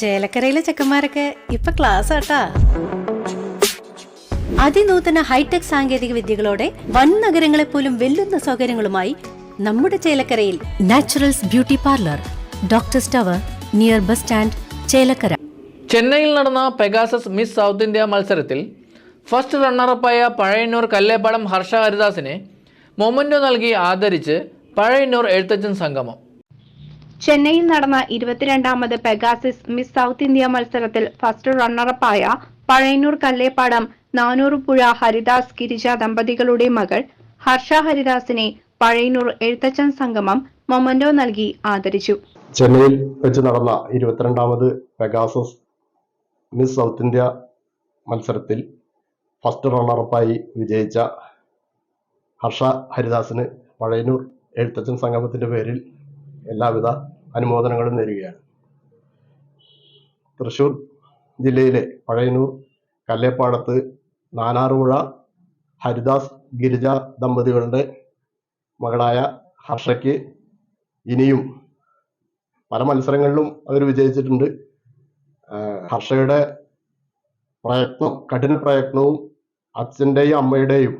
ചേലക്കരയിലെ ചെക്കന്മാരൊക്കെ ഇപ്പൊ ക്ലാസ് ആട്ടാ അതിനൂതന ഹൈടെക് സാങ്കേതിക വിദ്യകളോടെ വൻ നഗരങ്ങളെ പോലും വെല്ലുന്ന സൗകര്യങ്ങളുമായി നമ്മുടെ ചേലക്കരയിൽ naturals beauty parlour doctor tower near bus stand Chelakkara. ചെന്നൈയിൽ നടന്ന പെഗാസസ് മിസ് സൗത്ത് ഇന്ത്യ മത്സരത്തിൽ ഫസ്റ്റ് റണ്ണറപ്പായ പഴയന്നൂർ കല്ലേപ്പാടം ഹർഷ ഹരിദാസിനെ മൊമന്റോ നൽകി ആദരിച്ച് പഴയന്നൂർ എഴുത്തച്ഛൻ സംഗമം. ചെന്നൈയിൽ നടന്ന ഇരുപത്തിരണ്ടാമത് പെഗാസിസ് മിസ് സൗത്ത് ഇന്ത്യ മത്സരത്തിൽ ഫസ്റ്റ് റണ്ണറപ്പായ പഴയന്നൂർ കല്ലേപ്പാടം നാനൂറ് പുഴ ഹരിദാസ് ഗിരിജ ദമ്പതികളുടെ മകൾ ഹർഷ ഹരിദാസിനെ പഴയന്നൂർ എഴുത്തച്ഛൻ സംഗമം മൊമന്റോ നൽകി ആദരിച്ചു. ചെന്നൈയിൽ വെച്ച് നടന്ന ഇരുപത്തിരണ്ടാമത് പെഗാസസ് മിസ് സൗത്ത് ഇന്ത്യ മത്സരത്തിൽ ഫസ്റ്റ് റണ്ണറപ്പായി വിജയിച്ച ഹർഷ ഹരിദാസിന് പഴയന്നൂർ എഴുത്തച്ഛൻ സംഗമത്തിന്റെ പേരിൽ എല്ലാവിധ അനുമോദനങ്ങളും നേരുകയാണ്. തൃശൂർ ജില്ലയിലെ പഴയന്നൂർ കല്ലേപ്പാടത്ത് നാനാറുപുഴ ഹരിദാസ് ഗിരിജ ദമ്പതികളുടെ മകളായ ഹർഷയ്ക്ക് ഇനിയും പല മത്സരങ്ങളിലും അവർ വിജയിച്ചിട്ടുണ്ട്. ഹർഷയുടെ പ്രയത്നം കഠിന പ്രയത്നവും അച്ഛന്റെയും അമ്മയുടെയും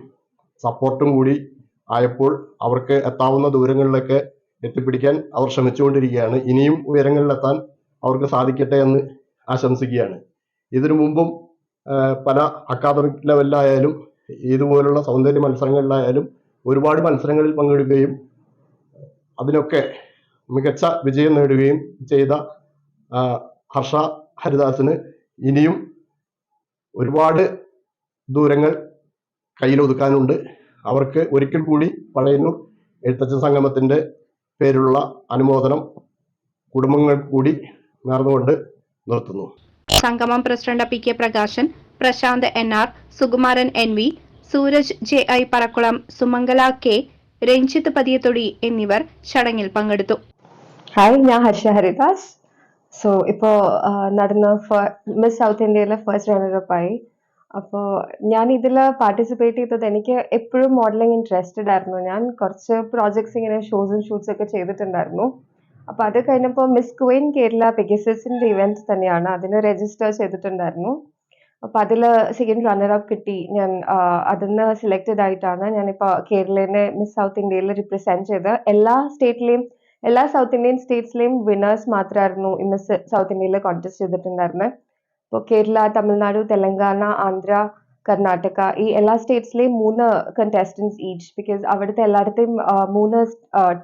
സപ്പോർട്ടും കൂടി ആയപ്പോൾ അവർക്ക് എത്താവുന്ന ദൂരങ്ങളിലൊക്കെ എത്തിപ്പിടിക്കാൻ അവർ ശ്രമിച്ചുകൊണ്ടിരിക്കുകയാണ്. ഇനിയും ഉയരങ്ങളിലെത്താൻ അവർക്ക് സാധിക്കട്ടെ എന്ന് ആശംസിക്കുകയാണ്. ഇതിനു മുമ്പും പല അക്കാദമിക് ലെവലിലായാലും ഇതുപോലുള്ള സൗന്ദര്യ മത്സരങ്ങളിലായാലും ഒരുപാട് മത്സരങ്ങളിൽ പങ്കെടുക്കുകയും അതിനൊക്കെ മികച്ച വിജയം നേടുകയും ചെയ്ത ഹർഷ ഹരിദാസിന് ഇനിയും ഒരുപാട് ദൂരങ്ങൾ കയ്യിലൊതുക്കാനുണ്ട്. അവർക്ക് ഒരിക്കൽ കൂടി പഴയന്നൂർ എഴുത്തച്ഛൻ സംഗമത്തിന്റെ പേരിലുള്ള അനുമോദനം കുടുംബങ്ങൾ കൂടി നേർന്നുകൊണ്ട് നിർത്തുന്നു. സംഗമം president P K Prakashan Prashanth N R Sukumaran N V Sooraj J I Parakkulam Sumangala K Ranjith Pathiyathodi എന്നിവർ ചടങ്ങിൽ പങ്കെടുത്തു. ഹായ് ഞാൻ ഹർഷ ഹരിദാസ്. സോ ഇപ്പോ നടന്ന മിസ് സൗത്ത് ഇന്ത്യയിലെ ഫസ്റ്റ് റണ്ണറപ്പായി അപ്പോൾ ഞാൻ ഇതിൽ പാർട്ടിസിപ്പേറ്റ് ചെയ്തത് എനിക്ക് എപ്പോഴും മോഡലിംഗ് ഇൻട്രസ്റ്റഡ് ആയിരുന്നു. ഞാൻ കുറച്ച് പ്രോജക്ട്സ് ഇങ്ങനെ ഷോസും ഷൂട്ട്സ് ഒക്കെ ചെയ്തിട്ടുണ്ടായിരുന്നു. അപ്പോൾ അത് കഴിഞ്ഞപ്പോൾ മിസ് ക്വീൻ കേരള പെഗസസിന്റെ ഇവന്റ് തന്നെയാണ്. അതിന് രജിസ്റ്റർ ചെയ്തിട്ടുണ്ടായിരുന്നു. അപ്പോൾ അതിൽ സെക്കൻഡ് റണ്ണർ അപ്പ് കിട്ടി. ഞാൻ അതിൽ നിന്ന് സെലക്റ്റഡ് ആയിട്ടാണ് ഞാനിപ്പോൾ കേരളനെ മിസ് സൗത്ത് ഇന്ത്യയിൽ റിപ്രസെന്റ് ചെയ്ത് എല്ലാ സ്റ്റേറ്റിലെയും എല്ലാ സൗത്ത് ഇന്ത്യൻ സ്റ്റേറ്റ്സിലെയും വിന്നേഴ്സ് മാത്രമായിരുന്നു മിസ് സൗത്ത് ഇന്ത്യയിൽ കോൺടെസ്റ്റ് ചെയ്തിട്ടുണ്ടായിരുന്നത് ഇപ്പോൾ കേരള തമിഴ്നാട് തെലങ്കാന ആന്ധ്ര കർണാടക ഈ എല്ലാ സ്റ്റേറ്റ്സിലെയും മൂന്ന് കണ്ടസ്റ്റൻസ് ഈച്ച് ബിക്കോസ് അവിടുത്തെ എല്ലായിടത്തെയും മൂന്ന്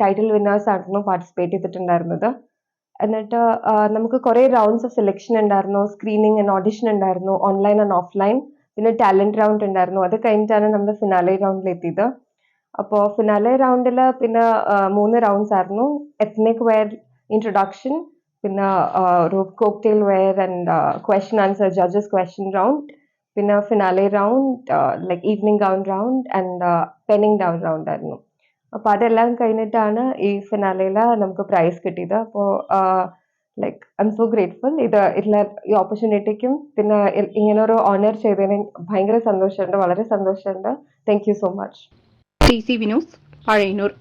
ടൈറ്റിൽ വിന്നേഴ്സ് ആയിരുന്നു പാർട്ടിസിപ്പേറ്റ് ചെയ്തിട്ടുണ്ടായിരുന്നത്. എന്നിട്ട് നമുക്ക് കുറേ റൗണ്ട്സ് ഓഫ് സെലക്ഷൻ ഉണ്ടായിരുന്നു. സ്ക്രീനിങ് ആൻഡ് ഓഡിഷൻ ഉണ്ടായിരുന്നു. ഓൺലൈൻ ആൻഡ് ഓഫ്ലൈൻ പിന്നെ ടാലന്റ് റൗണ്ട് ഉണ്ടായിരുന്നു. അത് കഴിഞ്ഞിട്ടാണ് നമ്മൾ ഫിനാലെ റൗണ്ടിൽ എത്തിയത്. അപ്പോൾ ഫിനാലെ റൗണ്ടിൽ പിന്നെ മൂന്ന് റൗണ്ട്സ് ആയിരുന്നു. എത്നിക് വെയർ ഇൻട്രൊഡക്ഷൻ പിന്നെ ഒരു cocktail wear and question answer judges question round പിന്നെ finale round like evening gown round and penning down round ആയിരുന്നു. അപ്പോൾ അതെല്ലാം കഴിഞ്ഞിട്ടാണ് ഈ ഫിനാലയിൽ നമുക്ക് പ്രൈസ് കിട്ടിയത്. അപ്പോൾ like I'm so grateful ഇത് ഇതിലെ ഈ ഓപ്പർച്യൂണിറ്റിക്കും പിന്നെ ഒരു ഓണർ ചെയ്തതിന് ഭയങ്കര സന്തോഷമുണ്ട് വളരെ സന്തോഷമുണ്ട്. Thank you so much T C Vinos Pazhayannur